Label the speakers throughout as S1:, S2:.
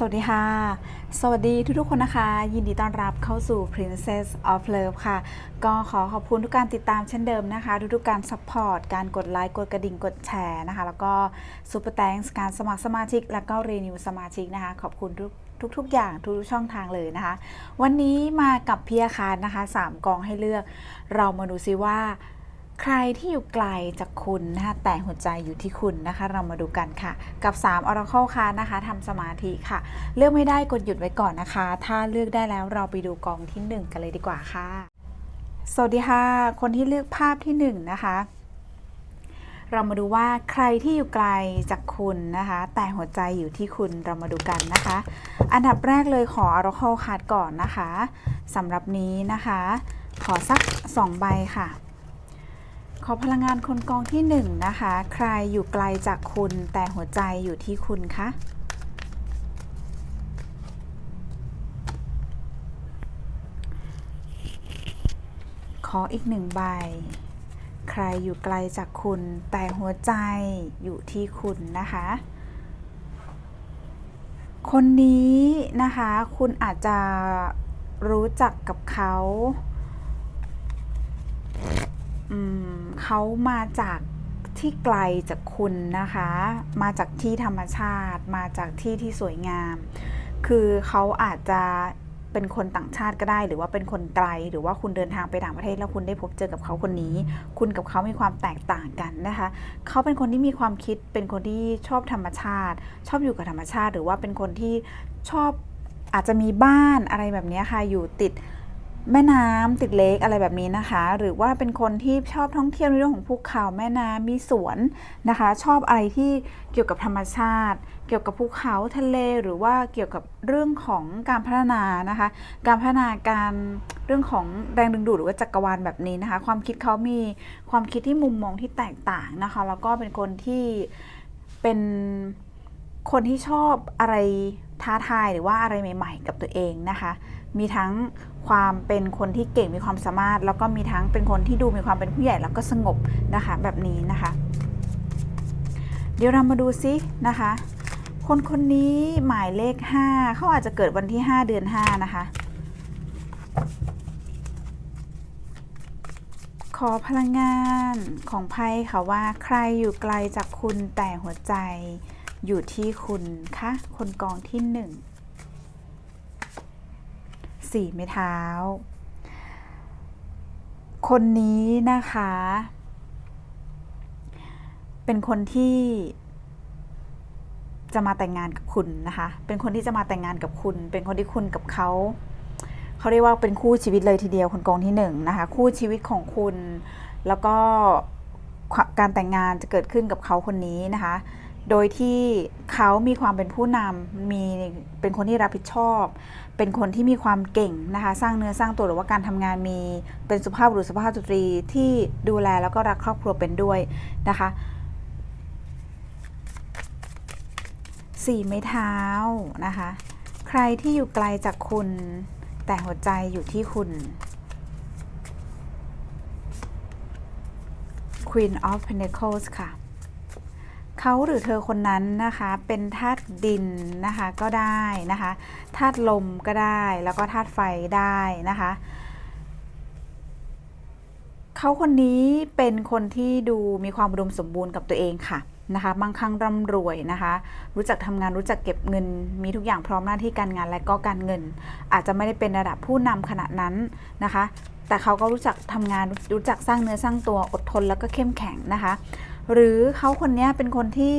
S1: สวัสดีค่ะ สวัสดีทุกๆคนนะคะ ยินดีต้อนรับเข้าสู่ Princess of Love ค่ะ ก็ขอขอบคุณทุกการติดตามเช่นเดิมนะคะ ทุกๆการซัพพอร์ต การกดไลค์ กดกระดิ่ง กดแชร์นะคะ แล้วก็ซูเปอร์แตงการสมัครสมาชิก แล้วก็รีนิวสมาชิกนะคะ ขอบคุณทุกทุกๆ อย่างทุกๆช่องทางเลยนะคะ วันนี้มากับพี่อาคารนะคะ 3 กองให้เลือก เรามาดูซิว่า ใครที่อยู่ไกลจากคุณนะคะแต่หัวใจอยู่ที่คุณนะคะ เรามาดูกันค่ะ กับ 3 Oracle ค่ะนะคะทำสมาธิค่ะ เลือกไม่ได้กดหยุดไว้ก่อนนะคะ ถ้าเลือกได้แล้วเราไปดูกองที่ 1 กันเลยดีกว่าค่ะ สวัสดีค่ะ คนที่เลือกภาพที่ 1 นะคะ เรามาดูว่าใครที่อยู่ไกลจากคุณนะคะ แต่หัวใจอยู่ที่คุณเรามาดูกันนะคะ อันดับแรกเลยขอ Oracle คาร์ดก่อนนะคะสำหรับนี้นะคะ ขอสัก 2 ใบค่ะ ขอพลังงานคนกองที่1นะคะ ใครอยู่ไกลจากคุณแต่หัวใจอยู่ที่คุณคะขออีกหนึ่งใบ ใครอยู่ไกลจากคุณแต่หัวใจอยู่ที่คุณนะคะ คนนี้นะคะ คุณอาจจะรู้จักกับเขา เขามาจากที่ไกลจากคุณนะคะ มาจากที่ธรรมชาติ มาจากที่ที่สวยงาม คือเขาอาจจะเป็นคนต่างชาติก็ได้ หรือว่าเป็นคนไกล หรือว่าคุณเดินทางไปต่างประเทศแล้วคุณได้พบเจอกับเขาคนนี้ คุณกับเขามีความแตกต่างกันนะคะ เขาเป็นคนที่มีความคิด เป็นคนที่ชอบธรรมชาติ ชอบอยู่กับธรรมชาติ หรือว่าเป็นคนที่ชอบอาจจะมีบ้านอะไรแบบนี้ค่ะ อยู่ติด แม่น้ำติดเลกอะไรแบบนี้นะคะ หรือว่าเป็นคนที่ชอบท่องเที่ยวในเรื่องของภูเขาแม่น้ำมีสวนนะคะ ชอบอะไรที่เกี่ยวกับธรรมชาติ เกี่ยวกับภูเขาทะเลหรือว่าเกี่ยวกับเรื่องของการพัฒนานะคะ การพัฒนาการเรื่องของแรงดึงดูดหรือว่าจักรวาลแบบนี้นะคะ ความคิดเขามีความคิดที่มุมมองที่แตกต่างนะคะ แล้วก็เป็นคนที่เป็นคนที่ชอบอะไรท้าทายหรือว่าอะไรใหม่ ๆ กับตัวเองนะคะ มีทั้ง ความเป็นคนที่เก่งมีความสามารถ แล้วก็มีทั้งเป็นคนที่ดูมีความเป็นผู้ใหญ่แล้วก็สงบนะคะแบบนี้นะคะ เดี๋ยวเรามาดูซินะคะ คนคนนี้หมายเลข 5 เขาอาจจะเกิดวันที่ 5 เดือน 5 นะคะ ขอพลังงานของไพ่ค่ะว่าใครอยู่ไกลจากคุณแต่หัวใจอยู่ที่คุณคะคนกองที่หนึ่ง สี่ไม้เท้า คนนี้นะคะ เป็นคนที่จะมาแต่งงานกับคุณนะคะ เป็นคนที่จะมาแต่งงานกับคุณ เป็นคนที่คุณกับเขาเขาเรียกว่าเป็นคู่ชีวิตเลยทีเดียวคนกองที่หนึ่งนะคะ คู่ชีวิตของคุณ แล้วก็การแต่งงานจะเกิดขึ้นกับเขาคนนี้นะคะ โดยที่เขามีความเป็นผู้นำมีเป็นคนที่รับผิดชอบ เป็นคนที่มีความเก่งนะคะสร้างเนื้อสร้างตัวหรือว่าการทำงานมีเป็นสุภาพบุรุษสุภาพสตรีที่ดูแลแล้วก็รักครอบครัวเป็นด้วยนะคะสี่ไม้เท้านะคะ ใครที่อยู่ไกลจากคุณ แต่หัวใจอยู่ที่คุณ Queen of Pentacles ค่ะ เขาหรือเธอคนนั้นนะคะเป็นธาตุดินนะคะก็ได้นะคะธาตุลมก็ได้แล้วก็ธาตุไฟได้นะคะเขาคนนี้เป็นคนที่ดูมีความอุดมสมบูรณ์กับตัวเองค่ะนะคะบางครั้งร่ำรวยนะคะ รู้จักทำงานรู้จักเก็บเงิน มีทุกอย่างพร้อมหน้าที่การงานและก็การเงิน อาจจะไม่ได้เป็นระดับผู้นำขนาดนั้นนะคะ แต่เขาก็รู้จักทำงานรู้จักสร้างเนื้อสร้างตัวอดทนแล้วก็เข้มแข็งนะคะ หรือเขาคนนี้เป็นคนที่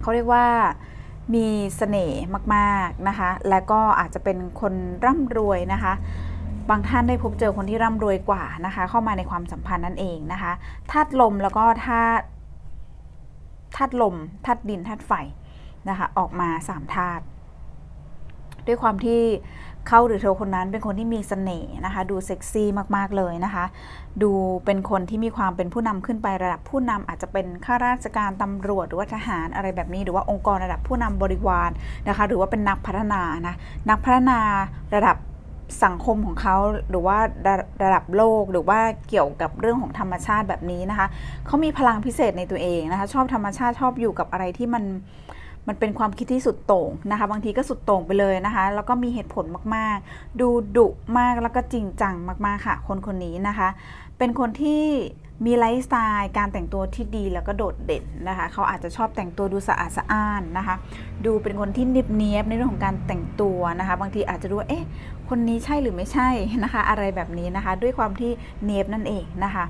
S1: เขาเรียกว่ามีเสน่ห์มากๆนะคะ และก็อาจจะเป็นคนร่ำรวยนะคะ บางท่านได้พบเจอคนที่ร่ำรวยกว่านะคะ เข้ามาในความสัมพันธ์นั่นเองนะคะธาตุลมแล้วก็ธาตุธาตุลมธาตุดินธาตุไฟนะคะ ออกมาสามธาตุด้วยความที่ เขาหรือเธอคนนั้นเป็นคนที่มีเสน่ห์นะคะ ดูเซ็กซี่มากๆเลยนะคะ ดูเป็นคนที่มีความเป็นผู้นำขึ้นไประดับผู้นำอาจจะเป็นข้าราชการตำรวจหรือว่าทหารอะไรแบบนี้ หรือว่าองค์กรระดับผู้นำบริวารนะคะ หรือว่าเป็นนักพัฒนานะนักพัฒนาระดับสังคมของเขาหรือว่าระระดับโลกหรือว่าเกี่ยวกับเรื่องของธรรมชาติแบบนี้นะคะเขามีพลังพิเศษในตัวเองนะคะ ชอบธรรมชาติชอบอยู่กับอะไรที่มัน มันเป็นความคิดที่สุดโต่งนะคะ บางทีก็สุดโต่งไปเลยนะคะ แล้วก็มีเหตุผลมากๆ ดูดุมากแล้วก็จริงจังมากๆค่ะ คนคนนี้นะคะ เป็นคนที่มีไลฟ์สไตล์การแต่งตัวที่ดีแล้วก็โดดเด่นนะคะ เขาอาจจะชอบแต่งตัวดูสะอาดสะอ้านนะคะ ดูเป็นคนที่นียบเนียบในเรื่องของการแต่งตัวนะคะ บางทีอาจจะดูว่าเอ๊ะคนนี้ใช่หรือไม่ใช่นะคะ อะไรแบบนี้นะคะ ด้วยความที่เนียบนั่นเองนะคะ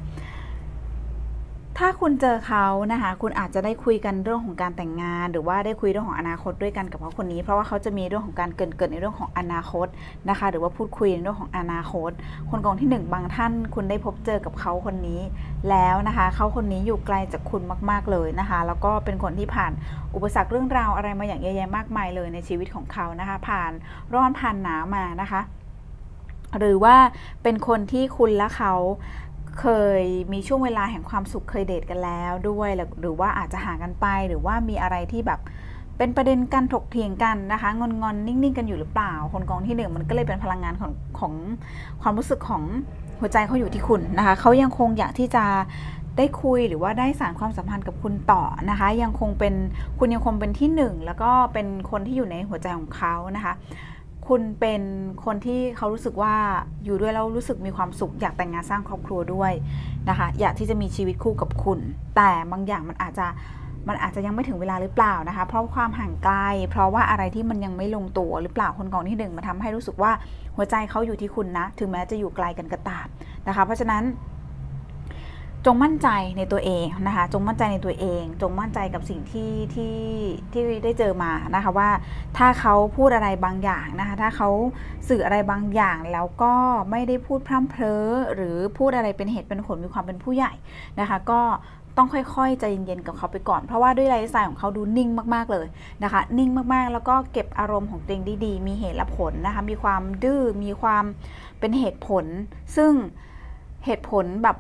S1: ถ้าคุณเจอเขานะคะ คุณอาจจะได้คุยกันเรื่องของการแต่งงาน หรือว่าได้คุยเรื่องของอนาคตด้วยกันกับเขาคนนี้ เพราะว่าเขาจะมีเรื่องของการเกินเกิดในเรื่องของอนาคตนะคะ หรือว่าพูดคุยในเรื่องของอนาคต คนกองที่หนึ่งบางท่าน คุณได้พบเจอกับเขาคนนี้ แล้วนะคะเขาคนนี้อยู่ไกลจากคุณมาก ๆเลยนะคะ แล้วก็เป็นคนที่ผ่านอุปสรรคเรื่องราวอะไรมาอย่างเยอะแยะมากมายเลยในชีวิตของเขานะคะ ผ่านร้อนผ่านหนาวมานะคะ หรือว่าเป็นคนที่คุณและเขา เคยมีช่วงเวลาแห่งความสุขเคยเดทกันแล้วด้วย หรือว่าอาจจะห่างกันไปหรือว่ามีอะไรที่แบบเป็นประเด็นการถกเถียงกันนะคะงอนงอนนิ่งๆ กันอยู่หรือเปล่า คนกองที่หนึ่งมันก็เลยเป็นพลังงานของของความรู้สึกของหัวใจเขาอยู่ที่คุณนะคะเขายังคงอยากที่จะได้คุยหรือว่าได้สานความสัมพันธ์กับคุณต่อนะคะ ยังคงเป็นคุณยังคงเป็นที่หนึ่งแล้วก็เป็นคนที่อยู่ในหัวใจของเขานะคะ คุณเป็นคนที่เขารู้สึกว่าอยู่ด้วยแล้วรู้สึกมีความสุข อยากแต่งงานสร้างครอบครัวด้วยนะคะ อยากที่จะมีชีวิตคู่กับคุณ แต่บางอย่างมันอาจจะมันอาจจะยังไม่ถึงเวลาหรือเปล่านะคะ เพราะความห่างไกล เพราะว่าอะไรที่มันยังไม่ลงตัวหรือเปล่าคนกองที่หนึ่งมาทำให้รู้สึกว่าหัวใจเขาอยู่ที่คุณนะ ถึงแม้จะอยู่ไกลกันก็ตามนะคะ เพราะฉะนั้น จงมั่นใจในตัวเองนะคะ จงมั่นใจในตัวเอง จงมั่นใจกับสิ่งที่ที่ที่ได้เจอมานะคะว่าถ้าเขาพูดอะไรบางอย่างนะคะถ้าเขาสื่ออะไรบางอย่างแล้วก็ไม่ได้พูดพร่ำเพร้อหรือพูดอะไรเป็นเหตุเป็นผลมีความเป็นผู้ใหญ่นะคะ ก็ต้องค่อยๆใจเย็นๆกับเขาไปก่อน เพราะว่าด้วยไลฟ์สไตล์ของเขาดูนิ่งมากๆเลยนะคะ นิ่งมากๆ แล้วก็เก็บอารมณ์ของตัวเองด้ดีมีเหตุและผลนะคะ มีความดื้อ มีความเป็นเหตุผล ซึ่งเหตุผลแบบ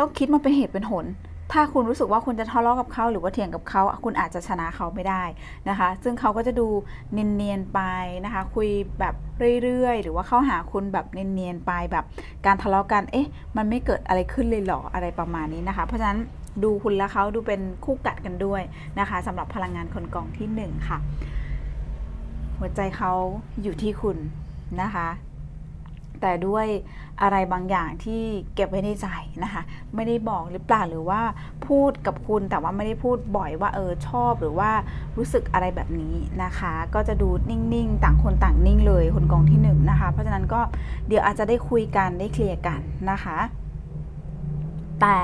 S1: ต้องคิดมาเป็นเหตุเป็นผลถ้าคุณรู้สึกว่าคุณจะทะเลาะกับเขาหรือว่าเถียงกับเขาคุณอาจจะชนะเขาไม่ได้นะคะ ซึ่งเขาก็จะดูเนียนๆไปนะคะ คุยแบบเรื่อยๆ หรือว่าเข้าหาคุณแบบเนียนๆไปแบบการทะเลาะกันเอ๊ะ มันไม่เกิดอะไรขึ้นเลยเหรออะไรประมาณนี้นะคะ เพราะฉะนั้นดูคุณและเขาดูเป็นคู่กัดกันด้วยนะคะสำหรับพลังงานคนกองที่หนึ่งค่ะ หัวใจเขาอยู่ที่คุณนะคะ แต่ด้วยอะไรบางอย่างที่เก็บไว้ในใจนะคะ ไม่ได้บอกหรือเปล่าหรือว่าพูดกับคุณแต่ว่าไม่ได้พูดบ่อยว่าเออชอบหรือว่ารู้สึกอะไรแบบนี้นะคะ ก็จะดูนิ่งๆ ต่างคนต่างนิ่งเลยคนกองที่หนึ่งนะคะ เพราะฉะนั้นก็เดี๋ยวอาจจะได้คุยกันได้เคลียร์กันนะคะแต่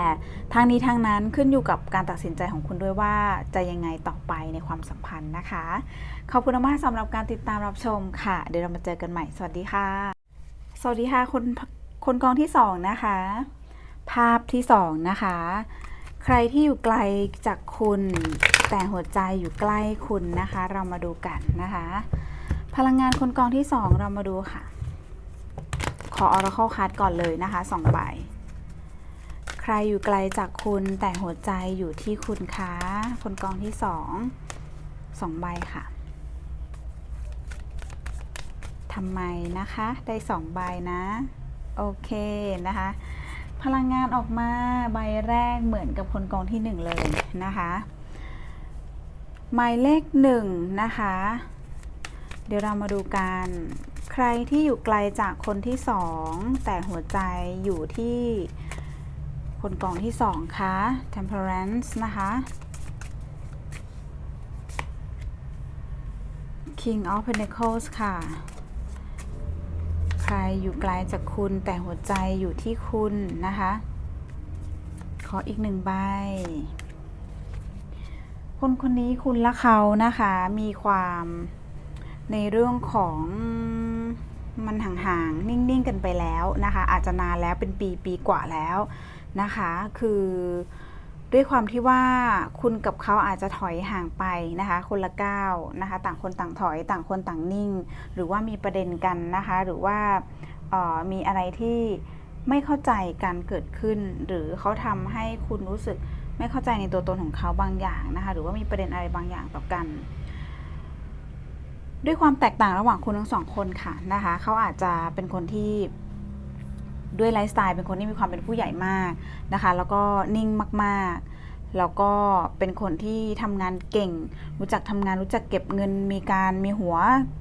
S1: ทางนี้ทางนั้นขึ้นอยู่กับการตัดสินใจของคุณด้วยว่าจะยังไงต่อไปในความสัมพันธ์นะคะ ขอบคุณมากสำหรับการติดตามรับชมค่ะ เดี๋ยวเรามาเจอกันใหม่ สวัสดีค่ะ วัสดีค่ะคนคนกองที่สองนะคะ ภาพที่สองนะคะ ใครที่อยู่ไกลจากคุณแต่หัวใจอยู่ใกล้คุณนะคะ เรามาดูกันนะคะ พลังงานคนกองที่สองเรามาดูค่ะ ขอ Oracle Card ก่อนเลยนะคะสองใบใครอยู่ไกลจากคุณแต่หัวใจอยู่ที่คุณคะคนกองที่สองสองใบค่ะ ทำไมนะคะ ได้สองใบนะ โอเคนะคะ พลังงานออกมาใบแรกเหมือนกับคนกองที่หนึ่งเลยนะคะหมายเลขหนึ่งนะคะ เดี๋ยวเรามาดูกัน ใครที่อยู่ไกลจากคนที่สองแต่หัวใจอยู่ที่คนกองที่สองคะ temperance นะคะ king of pentacles ค่ะ ใครอยู่ไกลจากคุณแต่หัวใจอยู่ที่คุณนะคะ ขออีกหนึ่งใบ คนคนนี้คุณและเขานะคะ มีความในเรื่องของมันห่างๆ นิ่งๆ กันไปแล้วนะคะ อาจจะนานแล้วเป็นปีปีกว่าแล้วนะคะ คือ ด้วยความที่ว่าคุณกับเขาอาจจะถอยห่างไปนะคะ คนละก้าวนะคะ ต่างคนต่างถอยต่างคนต่างนิ่ง หรือว่ามีประเด็นกันนะคะ หรือว่าออมีอะไรที่ไม่เข้าใจกันเกิดขึ้น หรือเขาทำให้คุณรู้สึกไม่เข้าใจในตัวตนของเขาบางอย่างนะคะ หรือว่ามีประเด็นอะไรบางอย่างต่อกัน ด้วยความแตกต่างระหว่างคุณทั้งสองคนค่ะนะคะ เขาอาจจะเป็นคนที่ ด้วยไลฟ์สไตล์เป็นคนที่มีความเป็นผู้ใหญ่มากนะคะ แล้วก็นิ่งมากๆ แล้วก็เป็นคนที่ทำงานเก่ง รู้จักทำงานรู้จักเก็บเงินมีการมีหัว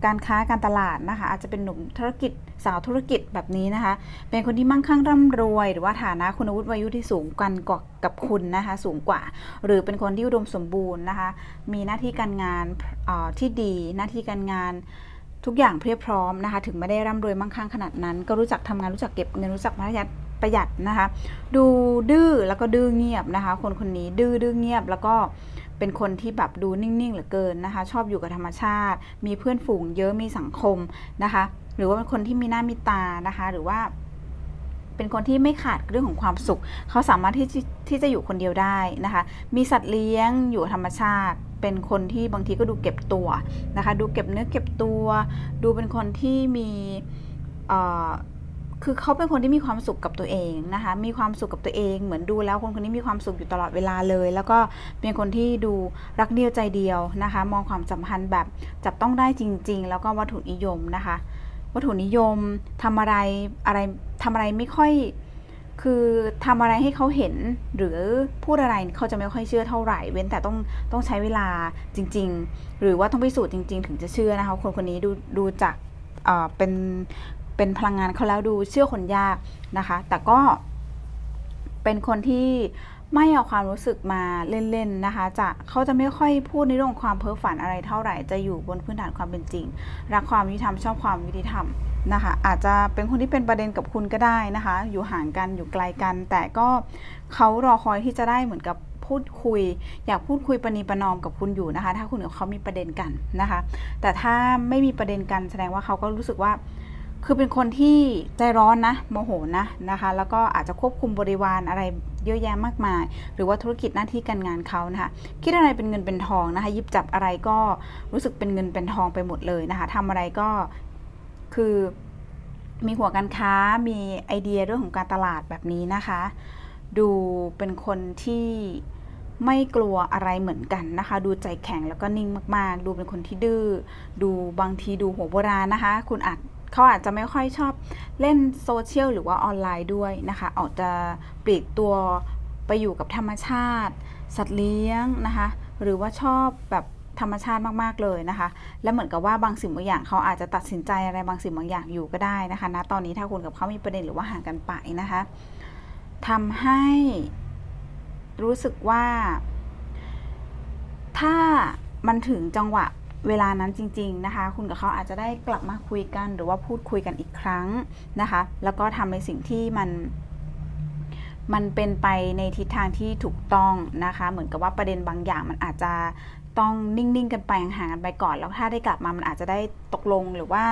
S1: การค้าการตลาดนะคะ อาจจะเป็นหนุ่มธุรกิจสาวธุรกิจแบบนี้นะคะ เป็นคนที่มั่งคั่งร่ำรวย หรือว่าฐานะคุณวุฒิวัยุที่สูงกันกว่ากับคุณนะคะ สูงกว่า หรือเป็นคนที่อุดมสมบูรณ์นะคะ มีหน้าที่การงานอ่อที่ดีหน้าที่การงาน ทุกอย่างเพียบพร้อมนะคะ ถึงไม่ได้ร่ำรวยมั่งคั่งขนาดนั้น ก็รู้จักทำงานรู้จักเก็บเงินรู้จักประหยัดประหยัดนะคะ ดูดื้อแล้วก็ดื้อเงียบนะคะ คนคนนี้ดื้อดื้อเงียบแล้วก็เป็นคนที่แบบดูนิ่งๆเหลือเกินนะคะ ชอบอยู่กับธรรมชาติ มีเพื่อนฝูงเยอะมีสังคมนะคะ หรือว่าเป็นคนที่มีหน้ามีตานะคะ หรือว่าเป็นคนที่ไม่ขาดเรื่องของความสุข เขาสามารถที่จะที่จะอยู่คนเดียวได้นะคะ มีสัตว์เลี้ยงอยู่ธรรมชาติ เป็นคนที่บางทีก็ดูเก็บตัวนะคะ ดูเก็บเนื้อเก็บตัว ดูเป็นคนที่มีคือเขาเป็นคนที่มีความสุขกับตัวเองนะคะ มีความสุขกับตัวเอง เหมือนดูแล้วคนคนนี้มีความสุขอยู่ตลอดเวลาเลย แล้วก็เป็นคนที่ดูรักเดียวใจเดียวนะคะ มองความสัมพันธ์แบบจับต้องได้จริง ๆ แล้วก็วัตถุนิยมนะคะ วัตถุนิยมทำอะไรอะไรทำอะไรไม่ค่อย คือทำอะไรให้เขาเห็นหรือพูดอะไรเขาจะไม่ค่อยเชื่อเท่าไหร่ เว้นแต่ต้องต้องใช้เวลาจริง ๆ หรือว่าต้องพิสูจน์จริง ๆ ถึงจะเชื่อนะคะคนคนนี้ดูดูจากเอ่อเป็นเป็นพลังงานเขาแล้วดูเชื่อคนยากนะคะ แต่ก็เป็นคนที่ ไม่เอาความรู้สึกมาเล่นๆนะคะ จะเขาจะไม่ค่อยพูดในเรื่องความเพ้อฝันอะไรเท่าไหร่ จะอยู่บนพื้นฐานความเป็นจริง รักความยุติธรรมชอบความยุติธรรมนะคะ อาจจะเป็นคนที่เป็นประเด็นกับคุณก็ได้นะคะ อยู่ห่างกันอยู่ไกลกัน แต่ก็เขารอคอยที่จะได้เหมือนกับพูดคุย อยากพูดคุยประนีประนอมกับคุณอยู่นะคะ ถ้าคุณกับเขามีประเด็นกันนะคะ แต่ถ้าไม่มีประเด็นกันแสดงว่าเขาก็รู้สึกว่า คือเป็นคนที่ใจร้อนนะโมโหนะนะคะ แล้วก็อาจจะควบคุมบริวารอะไรเยอะแยะมากมาย หรือว่าธุรกิจหน้าที่การงานเขานะคะคิดอะไรเป็นเงินเป็นทองนะคะยิบจับอะไรก็รู้สึกเป็นเงินเป็นทองไปหมดเลยนะคะทำอะไรก็คือมีหัวการค้ามีไอเดียเรื่องของการตลาดแบบนี้นะคะ ดูเป็นคนที่ไม่กลัวอะไรเหมือนกันนะคะ ดูใจแข็งแล้วก็นิ่งมาก ๆ ดูเป็นคนที่ดื้อ ดูบางทีดูหัวโบราณนะคะ คุณอาจ เขาอาจจะไม่ค่อยชอบเล่นโซเชียลหรือว่าออนไลน์ด้วยนะคะออกจะปลีกตัวไปอยู่กับธรรมชาติ สัตว์เลี้ยงนะคะ หรือว่าชอบแบบธรรมชาติมาก ๆ เลยนะคะ และเหมือนกับว่าบางสิ่งบางอย่างเขาอาจจะตัดสินใจอะไรบางสิ่งบางอย่างอยู่ก็ได้นะคะณตอนนี้ถ้าคุณกับเขามีประเด็นหรือว่าห่างกันไปนะคะทำให้รู้สึกว่า ถ้ามันถึงจังหวะ เวลานั้นจริง ๆนะคะ คุณกับเขาอาจจะได้กลับมาคุยกัน หรือว่าพูดคุยกันอีกครั้งนะคะ แล้วก็ทำในสิ่งที่มันมันเป็นไปในทิศทางที่ถูกต้องนะคะ เหมือนกับว่าประเด็นบางอย่างมันอาจจะต้องนิ่งๆ กันไปห่างกันไปก่อน แล้วถ้าได้กลับมามันอาจจะได้ตกลงหรือว่า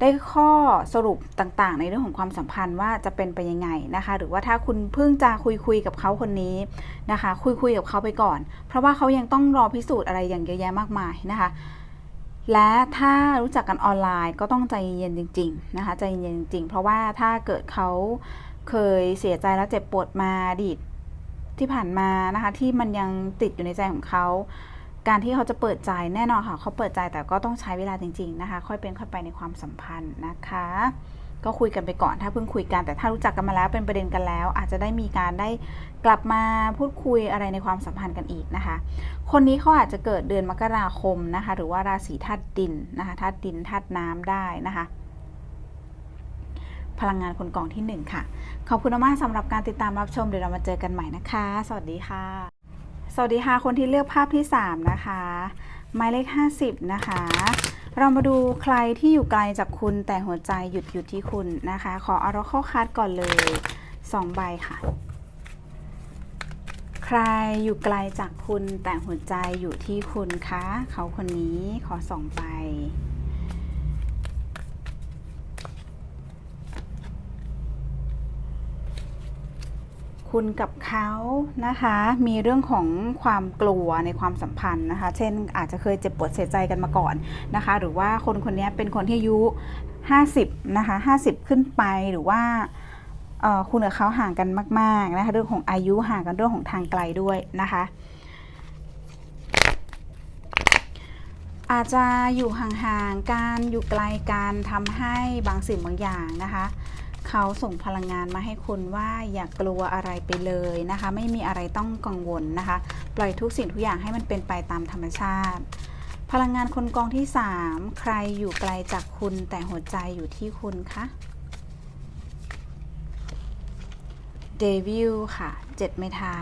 S1: ได้ข้อสรุปต่างๆ ในเรื่องของความสัมพันธ์ว่าจะเป็นไปยังไงนะคะ หรือว่าถ้าคุณเพิ่งจะคุยคุยๆกับเขาคนนี้นะคะ คุยคุยๆกับเขาไปก่อน เพราะว่าเขายังต้องรอพิสูจน์อะไรอย่างเยอะแยะมากมายนะคะ และถ้ารู้จักกันออนไลน์ก็ต้องใจเย็นๆจริง ๆ นะคะใจเย็นๆจริง ๆ เพราะว่าถ้าเกิดเขาเคยเสียใจและเจ็บปวดมาอดีตที่ผ่านมานะคะ ที่มันยังติดอยู่ในใจของเขา การที่เขาจะเปิดใจแน่นอนค่ะ เขาเปิดใจแต่ก็ต้องใช้เวลาจริง ๆนะคะ ค่อยเป็นค่อยไปในความสัมพันธ์นะคะ ก็คุยกันไปก่อนถ้าเพิ่งคุยกันแต่ถ้ารู้จักกันมาแล้วเป็นประเด็นกันแล้ว อาจจะได้มีการได้กลับมาพูดคุยอะไรในความสัมพันธ์กันอีกนะคะ คนนี้เขาอาจจะเกิดเดือนมกราคมนะคะ หรือว่าราศีธาตุดินนะคะธาตุดินธาตุน้ำได้นะคะพลังงานคนกองที่หนึ่งค่ะ ขอบคุณมากสำหรับการติดตามรับชม เดี๋ยวเรามาเจอกันใหม่นะคะ สวัสดีค่ะ สวัสดีค่ะคนที่เลือกภาพที่ 3 นะคะหมายเลข 50 นะคะ เรามาดูใครที่อยู่ไกลจากคุณแต่หัวใจหยุดอยู่ที่คุณนะคะ ขอเอาราเข้าคัดก่อนเลย 2 ใบค่ะ ใครอยู่ไกลจากคุณแต่หัวใจอยู่ที่คุณคะ เขาคนนี้ขอสองใบ คุณกับเขานะคะ มีเรื่องของความกลัวในความสัมพันธ์นะคะ เช่นอาจจะเคยเจ็บปวดเสียใจกันมาก่อนนะคะ หรือว่าคนคนนี้เป็นคนที่อายุ 50 นะคะ 50 ขึ้นไปหรือว่าคุณกับเขาห่างกันมากๆนะคะเรื่องของอายุห่างกันเรื่องของทางไกลด้วยนะคะ อาจจะอยู่ห่างๆกันอยู่ไกลกันทำให้บางสิ่งบางอย่างนะคะ เขาส่งพลังงานมาให้คุณว่าอย่ากลัวอะไรไปเลยนะคะ ไม่มีอะไรต้องกังวลนะคะ ปล่อยทุกสิ่งทุกอย่างให้มันเป็นไปตามธรรมชาติ พลังงานคนกองที่ 3 ใครอยู่ไกลจากคุณแต่หัวใจอยู่ที่คุณคะเดวิลค่ะเจ็ดไม้เท้า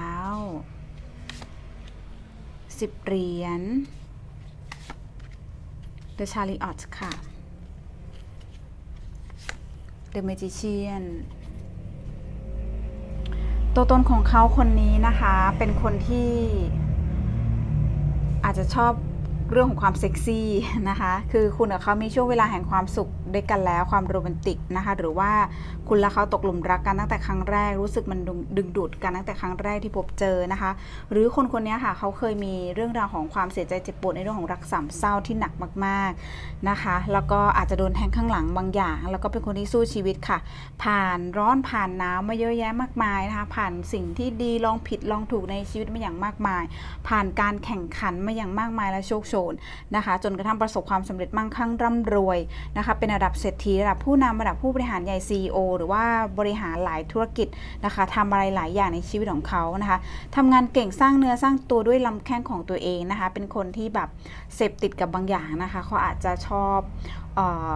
S1: สิบเหรียญ The Chariot ค่ะ The Magician ตัวตนของเขาคนนี้นะคะ เป็นคนที่อาจจะชอบเรื่องของความเซ็กซี่นะคะ คือคุณกับเขามีช่วงเวลาแห่งความสุข ด้วยกันแล้วความโรแมนติกนะคะหรือว่าคุณและเขาตกหลุมรักกันตั้งแต่ครั้งแรกรู้สึกมันดึงดูดกันตั้งแต่ครั้งแรกที่พบเจอนะคะ หรือคนคนนี้ค่ะเขาเคยมีเรื่องราวของความเสียใจเจ็บปวดในเรื่องของรักสามเศร้าที่หนักมากๆนะคะ แล้วก็อาจจะโดนแทงข้างหลังบางอย่าง แล้วก็เป็นคนที่สู้ชีวิตค่ะ ผ่านร้อนผ่านหนาวมาเยอะแยะมากมายนะคะผ่านสิ่งที่ดีลองผิดลองถูกในชีวิตมาอย่างมากมาย ผ่านการแข่งขันมาอย่างมากมายและโชคโชนนะคะ จนกระทั่งประสบความสำเร็จมั่งคั่งร่ำรวยนะคะเป็นระดับเศรษฐีระดับผู้นำระดับผู้บริหารใหญ่ CEO หรือว่าบริหารหลายธุรกิจนะคะทำอะไรหลายอย่างในชีวิตของเขานะคะทำงานเก่งสร้างเนื้อสร้างตัวด้วยลำแข้งของตัวเองนะคะ เป็นคนที่แบบเสพติดกับบางอย่างนะคะเขาอาจจะชอบเออ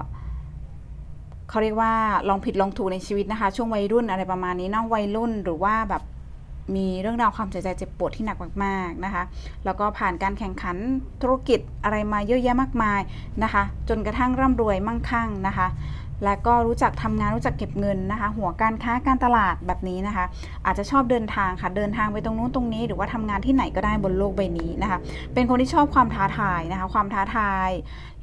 S1: เขาเรียกว่าลองผิดลองถูกในชีวิตนะคะ ช่วงวัยรุ่นอะไรประมาณนี้นะวัยรุ่นหรือว่าแบบ มีเรื่องราวความเสียใจเจ็บปวดที่หนักมากๆนะคะ แล้วก็ผ่านการแข่งขันธุรกิจอะไรมาเยอะแยะมากมายนะคะ จนกระทั่งร่ำรวยมั่งคั่งนะคะ และก็รู้จักทำงานรู้จักเก็บเงินนะคะ หัวการค้าการตลาดแบบนี้นะคะ อาจจะชอบเดินทางค่ะ เดินทางไปตรงนู้นตรงนี้ หรือว่าทำงานที่ไหนก็ได้บนโลกใบนี้นะคะ เป็นคนที่ชอบความท้าทายนะคะ ความท้าทาย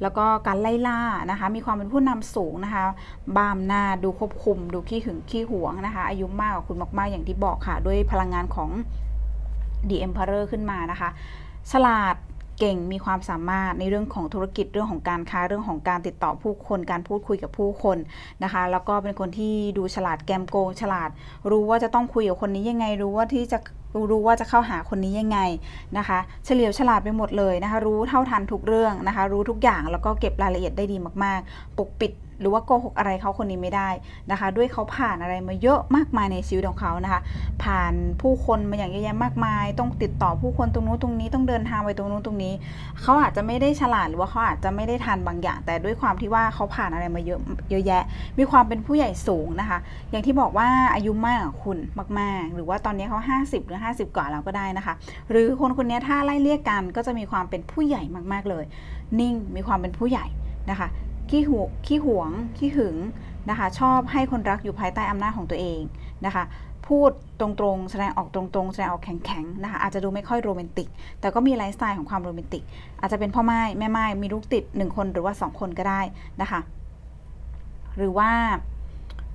S1: แล้วก็การไล่ล่านะคะ มีความเป็นผู้นำสูงนะคะบ้ามหน้าดูควบคุม ดูขี้หึงขี้หวงนะคะ อายุมากกว่าคุณมาก ๆ อย่างที่บอกค่ะ ด้วยพลังงานของ The Emperor ขึ้นมานะคะ ฉลาด เก่งมีความสามารถในเรื่องของธุรกิจเรื่องของการค้าเรื่องของการติดต่อผู้คนการพูดคุยกับผู้คนนะคะ แล้วก็เป็นคนที่ดูฉลาดแกมโกงฉลาด รู้ว่าจะต้องคุยกับคนนี้ยังไงรู้ว่าที่จะรู้ว่าจะเข้าหาคนนี้ยังไงนะคะ เฉลียวฉลาดไปหมดเลยนะคะ รู้เท่าทันทุกเรื่องนะคะ รู้ทุกอย่างแล้วก็เก็บรายละเอียดได้ดีมาก ๆ ปกปิด หรือว่าโกหกอะไรเขาคนนี้ไม่ได้นะคะ ด้วยเขาผ่านอะไรมาเยอะมากมายในชีวิตของเขานะคะ ผ่านผู้คนมาอย่างเยอะแยะมากมาย ต้องติดต่อผู้คนตรงนู้นตรงนี้ต้องเดินทางไปตรงนู้นตรงนี้ เขาอาจจะไม่ได้ฉลาดหรือว่าเขาอาจจะไม่ได้ทันบางอย่าง แต่ด้วยความที่ว่าเขาผ่านอะไรมาเยอะเยอะแยะ มีความเป็นผู้ใหญ่สูงนะคะ อย่างที่บอกว่าอายุมากคุณมาก ๆ หรือว่าตอนนี้เขา 50 หรือ 50 กว่าแล้วก็ได้นะคะ หรือคนคนนี้ถ้าไล่เรียกกันก็จะมีความเป็นผู้ใหญ่มาก ๆเลย นิ่งมีความเป็นผู้ใหญ่นะคะ ขี้หวขี้หวง ขี้หึงนะคะ ชอบให้คนรักอยู่ภายใต้อำนาจของตัวเองนะคะ พูดตรงๆ แสดงออกตรงๆ แสดงออกแข็งๆ นะคะ อาจจะดูไม่ค่อยโรแมนติก แต่ก็มีไลฟ์สไตล์ของความโรแมนติก อาจจะเป็นพ่อไม้แม่ไม้มีลูกติด 1 คนหรือว่า 2 คนก็ได้นะคะ หรือว่า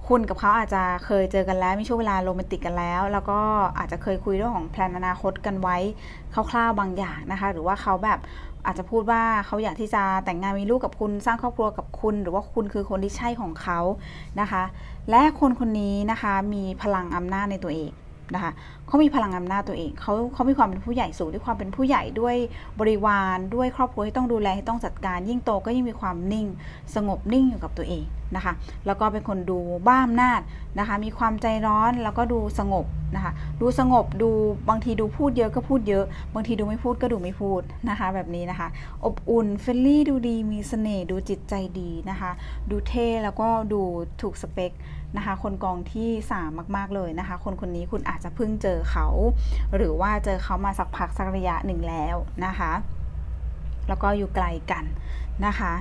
S1: คุณกับเขาอาจจะเคยเจอกันแล้วมีช่วงเวลาโรแมนติกกันแล้ว แล้วก็อาจจะเคยคุยเรื่องของแพลนอนาคตกันไว้คร่าวๆบางอย่างนะคะ หรือว่าเขาแบบอาจจะพูดว่าเขาอยากที่จะแต่งงานมีลูกกับคุณสร้างครอบครัวกับคุณ หรือว่าคุณคือคนที่ใช่ของเขานะคะ และคนคนนี้นะคะมีพลังอำนาจในตัวเองนะคะเขามีพลังอำนาจตัวเองเขาเขามีความเป็นผู้ใหญ่สูงด้วยความเป็นผู้ใหญ่ด้วยบริวารด้วยครอบครัวที่ต้องดูแลที่ต้องจัดการ ยิ่งโตก็ยิ่งมีความนิ่ง สงบนิ่งอยู่กับตัวเองนะคะ แล้วก็เป็นคนดูบ้าอำนาจนะคะ มีความใจร้อนแล้วก็ดูสงบนะคะ ดูสงบดูบางทีดูพูดเยอะก็พูดเยอะ บางทีดูไม่พูดก็ดูไม่พูดนะคะ แบบนี้นะคะ อบอุ่นเฟรนลี่ดูดีมีเสน่ห์ดูจิตใจดีนะคะ ดูเท่แล้วก็ดูถูกสเปคนะคะ คนกองที่สามมาก ๆ เลยนะคะ คนคนนี้คุณอาจจะเพิ่งเจอเขา หรือว่าเจอเขามาสักพักสักระยะหนึ่งแล้วนะคะ แล้วก็อยู่ไกลกันนะคะ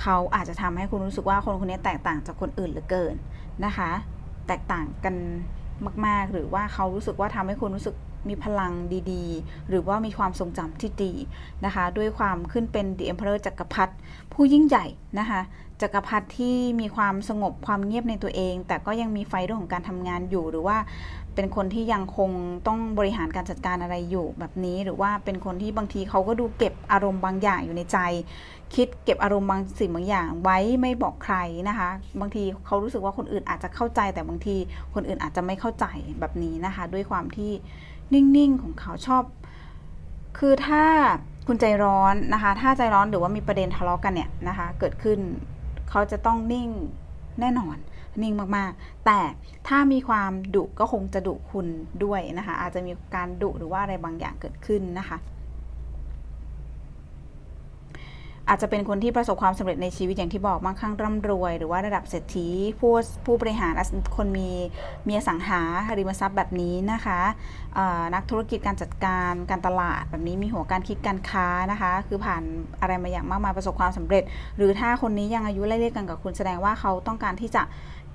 S1: เขาอาจจะทำให้คุณรู้สึกว่าคนคนนี้แตกต่างจากคนอื่นเหลือเกินนะคะ แตกต่างกันมาก ๆ หรือว่าเขารู้สึกว่าทำให้คุณรู้สึก มีพลังดีๆ หรือว่ามีความทรงจำที่ดีนะคะ ด้วยความขึ้นเป็น The Emperor จักรพรรดิผู้ยิ่งใหญ่นะคะจักรพรรดิที่มีความสงบความเงียบในตัวเอง แต่ก็ยังมีไฟเรื่องของการทำงานอยู่ หรือว่าเป็นคนที่ยังคงต้องบริหารการจัดการอะไรอยู่แบบนี้ หรือว่าเป็นคนที่บางทีเขาก็ดูเก็บอารมณ์บางอย่างอยู่ในใจ คิดเก็บอารมณ์บางสิ่งบางอย่าง ไว้ไม่บอกใครนะคะ บางทีเขารู้สึกว่าคนอื่นอาจจะเข้าใจ แต่บางทีคนอื่นอาจจะไม่เข้าใจแบบนี้นะคะ ด้วยความที่ นิ่งๆของเขาชอบ คือถ้าคุณใจร้อนนะคะ ถ้าใจร้อนหรือว่ามีประเด็นทะเลาะกันเนี่ยนะคะ เกิดขึ้นเขาจะต้องนิ่งแน่นอน นิ่งมากๆ แต่ถ้ามีความดุก็คงจะดุคุณด้วยนะคะ อาจจะมีการดุหรือว่าอะไรบางอย่างเกิดขึ้นนะคะ อาจจะเป็นคนที่ประสบความสำเร็จในชีวิตอย่างที่บอกมั่งคั่งร่ำรวย หรือว่าระดับเศรษฐีผู้ผู้บริหารคนมีมีอสังหาริมทรัพย์แบบนี้นะคะนักธุรกิจการจัดการการตลาดแบบนี้มีหัวการคิดการค้านะคะ คือผ่านอะไรมาอย่างมากมายประสบความสำเร็จ หรือถ้าคนนี้ยังอายุไล่เลี่ยกันกับคุณแสดงว่าเขาต้องการที่จะ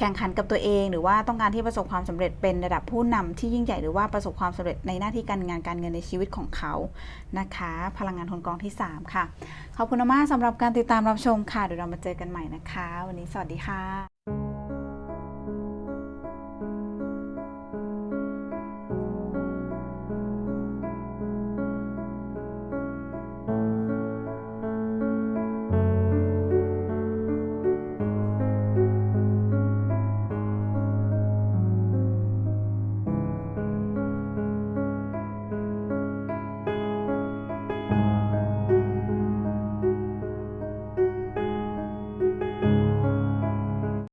S1: แข่งขันกับตัวเอง หรือว่าต้องการที่ประสบความสำเร็จเป็นระดับผู้นำที่ยิ่งใหญ่หรือว่าประสบความสำเร็จในหน้าที่การงานการเงินในชีวิตของเขานะคะ พลังงานทนกองที่ 3 ค่ะ ขอบคุณมากสำหรับการติดตามรับชมค่ะเดี๋ยวเรามาเจอกันใหม่นะคะ วันนี้สวัสดีค่ะ